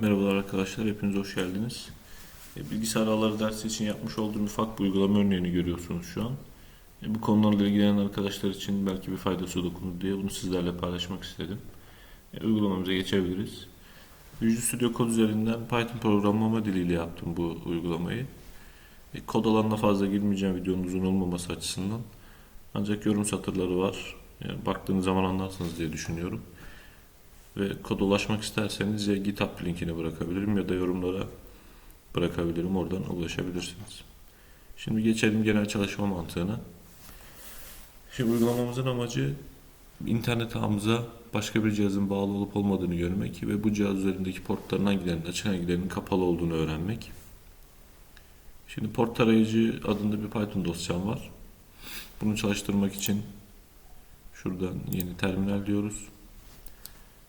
Merhabalar arkadaşlar, hepiniz hoş geldiniz. E, Bilgisayar ağları dersi için yapmış olduğum ufak bir uygulama örneğini görüyorsunuz şu an. E, Bu konularla ilgilenen arkadaşlar için belki bir faydası dokunur diye bunu sizlerle paylaşmak istedim. E, Uygulamamıza geçebiliriz. Visual Studio Code üzerinden Python programlama diliyle yaptım bu uygulamayı. Kod alanına fazla girmeyeceğim videonun uzun olmaması açısından. Ancak yorum satırları var. Baktığınız zaman anlarsınız diye düşünüyorum. Ve koda ulaşmak isterseniz ya GitHub linkini bırakabilirim ya da yorumlara bırakabilirim. Oradan ulaşabilirsiniz. Şimdi geçelim genel çalışma mantığına. Şimdi uygulamamızın amacı internet ağımıza başka bir cihazın bağlı olup olmadığını görmek ve bu cihaz üzerindeki portların hangilerinin açık hangilerinin kapalı olduğunu öğrenmek. Şimdi port tarayıcı adında bir Python dosyam var. Bunu çalıştırmak için şuradan yeni terminal diyoruz.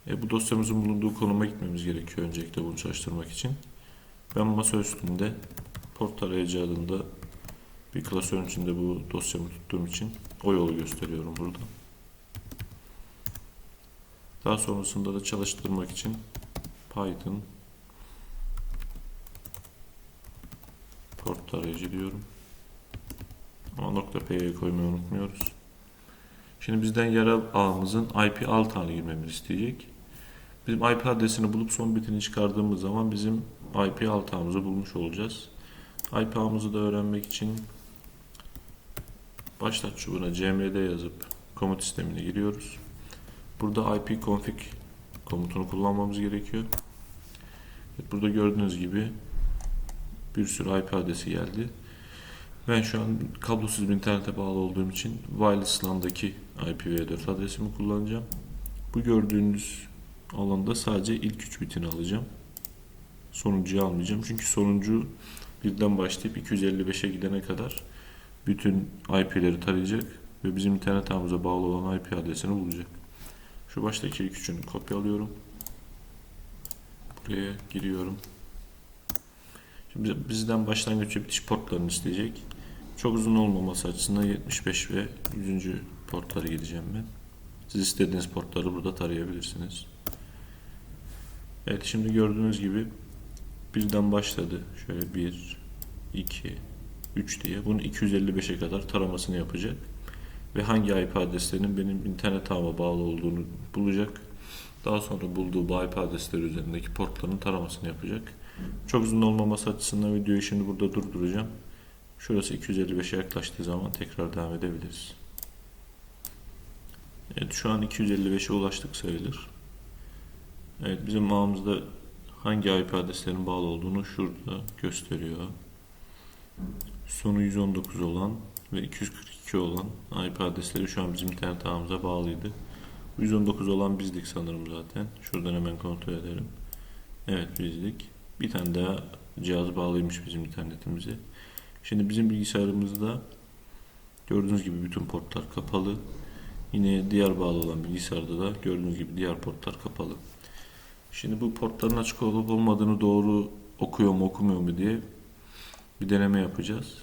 E, bu dosyamızın bulunduğu konuma gitmemiz gerekiyor öncelikle bunu çalıştırmak için. Ben masa üstünde port tarayıcı adında bir klasörün içinde bu dosyamı tuttuğum için o yolu gösteriyorum burada. Daha sonrasında da çalıştırmak için Python port tarayıcı diyorum. Ama nokta .p'ye koymayı unutmuyoruz. Şimdi bizden yerel ağımızın IP alt ağına girmemizi isteyecek. Bizim IP adresini bulup son bitini çıkardığımız zaman bizim IP alt ağımızı bulmuş olacağız. IP ağımızı da öğrenmek için başlat çubuğuna cmd yazıp komut sistemine giriyoruz. Burada ipconfig komutunu kullanmamız gerekiyor. Burada gördüğünüz gibi bir sürü IP adresi geldi. Ben şu an kablosuz bir internete bağlı olduğum için wireless LAN'daki IPv4 adresimi kullanacağım. Bu gördüğünüz alanda sadece ilk 3 bitini alacağım. Sonuncuyu almayacağım. Çünkü sonuncu birden başlayıp 255'e gidene kadar bütün IP'leri tarayacak ve bizim internet ağımıza bağlı olan IP adresini bulacak. Şu baştaki ilk üçünü kopyalıyorum. Buraya giriyorum. Şimdi bizden başlangıç ve bitiş portlarını isteyecek. Çok uzun olmaması açısından 75 ve 100. portlara gideceğim ben. Siz istediğiniz portları burada tarayabilirsiniz. Evet şimdi gördüğünüz gibi birden başladı. Şöyle 1, 2, 3 diye. Bunu 255'e kadar taramasını yapacak. Ve hangi IP adreslerinin benim internet ağıma bağlı olduğunu bulacak. Daha sonra bulduğu bu IP adresleri üzerindeki portların taramasını yapacak. Çok uzun olmaması açısından videoyu şimdi burada durduracağım. Şurası 255'e yaklaştığı zaman tekrar devam edebiliriz. Evet şu an 255'e ulaştık sayılır. Evet bizim ağımızda hangi IP adreslerin bağlı olduğunu şurada gösteriyor. Sonu 119 olan ve 242 olan IP adresleri şu an bizim internet ağımıza bağlıydı. 119 olan bizdik sanırım zaten. Şuradan hemen kontrol edelim. Evet bizdik. Bir tane daha cihaz bağlıymış bizim internetimize. Şimdi bizim bilgisayarımızda gördüğünüz gibi bütün portlar kapalı. Yine diğer bağlı olan bilgisayarda da gördüğünüz gibi diğer portlar kapalı. Şimdi bu portların açık olup olmadığını doğru okuyor mu okumuyor mu diye bir deneme yapacağız.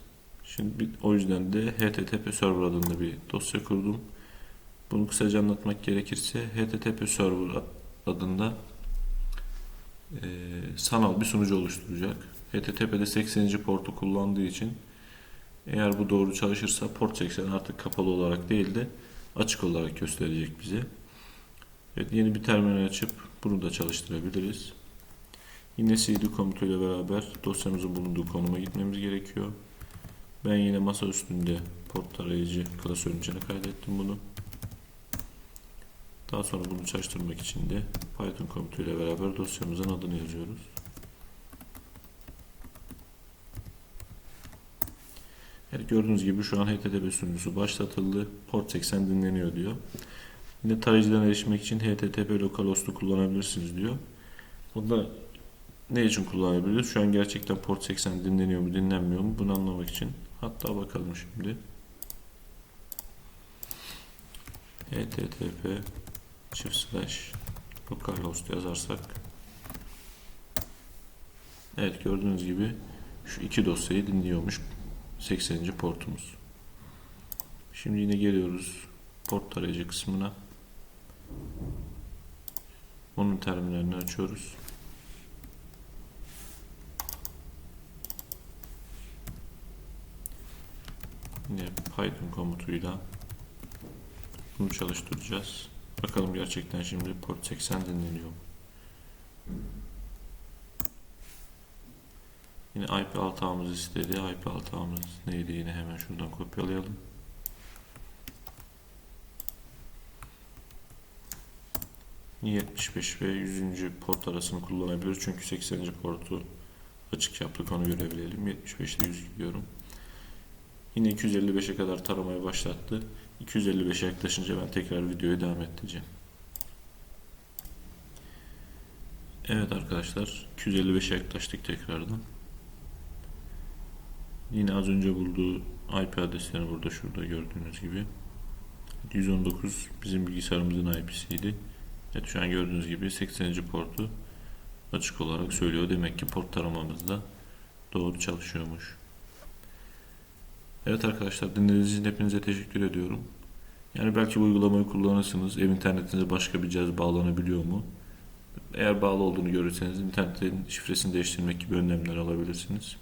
Şimdi o yüzden de HTTP Server adında bir dosya kurdum. Bunu kısaca anlatmak gerekirse HTTP Server adında e, sanal bir sunucu oluşturacak. HTTP'de 80. portu kullandığı için eğer bu doğru çalışırsa port 80 artık kapalı olarak değil de açık olarak gösterecek bize. Evet, yeni bir terminal açıp bunu da çalıştırabiliriz. Yine cd komutuyla beraber dosyamızın bulunduğu konuma gitmemiz gerekiyor. Ben yine masa üstünde port tarayıcı klasörün içine kaydettim bunu. Daha sonra bunu çalıştırmak için de Python komutuyla beraber dosyamızın adını yazıyoruz. Evet, gördüğünüz gibi şu an HTTP sunucusu başlatıldı. Port 80 dinleniyor diyor. Yine tarayıcıdan erişmek için HTTP localhost'u kullanabilirsiniz diyor. O da ne için kullanabiliriz? Şu an gerçekten port 80 dinleniyor mu dinlenmiyor mu bunu anlamak için. Hatta bakalım şimdi. http çift slash localhost yazarsak Evet gördüğünüz gibi şu iki dosyayı dinliyormuş 80. portumuz. Şimdi yine geliyoruz port tarayıcı kısmına. Onun terminalini açıyoruz. Yine Python komutuyla bunu çalıştıracağız. Bakalım gerçekten şimdi port 80 deniliyor mu? Yine IP alt ağımız istedi. IP alt ağımız neydi yine hemen şuradan kopyalayalım. Yine 75 ve 100. port arasını kullanabiliriz. Çünkü 80. portu açık yaptık onu görebilelim. 75 ile 100 gidiyorum. Yine 255'e kadar taramaya başlattı. 255'e yaklaşınca ben tekrar videoya devam ettireceğim. Evet arkadaşlar 255'e yaklaştık tekrardan. Yine az önce bulduğu IP adreslerini burada şurada gördüğünüz gibi. 119 bizim bilgisayarımızın IP'siydi. Evet şu an gördüğünüz gibi 80. portu açık olarak söylüyor. Demek ki port taramamız da doğru çalışıyormuş. Evet arkadaşlar dinlediğiniz için hepinize teşekkür ediyorum. Yani belki bu uygulamayı kullanırsınız. Ev internetinize başka bir cihaz bağlanabiliyor mu? Eğer bağlı olduğunu görürseniz internetin şifresini değiştirmek gibi önlemler alabilirsiniz.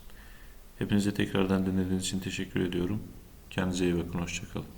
Hepinize tekrardan dinlediğiniz için teşekkür ediyorum. Kendinize iyi bakın. Hoşçakalın.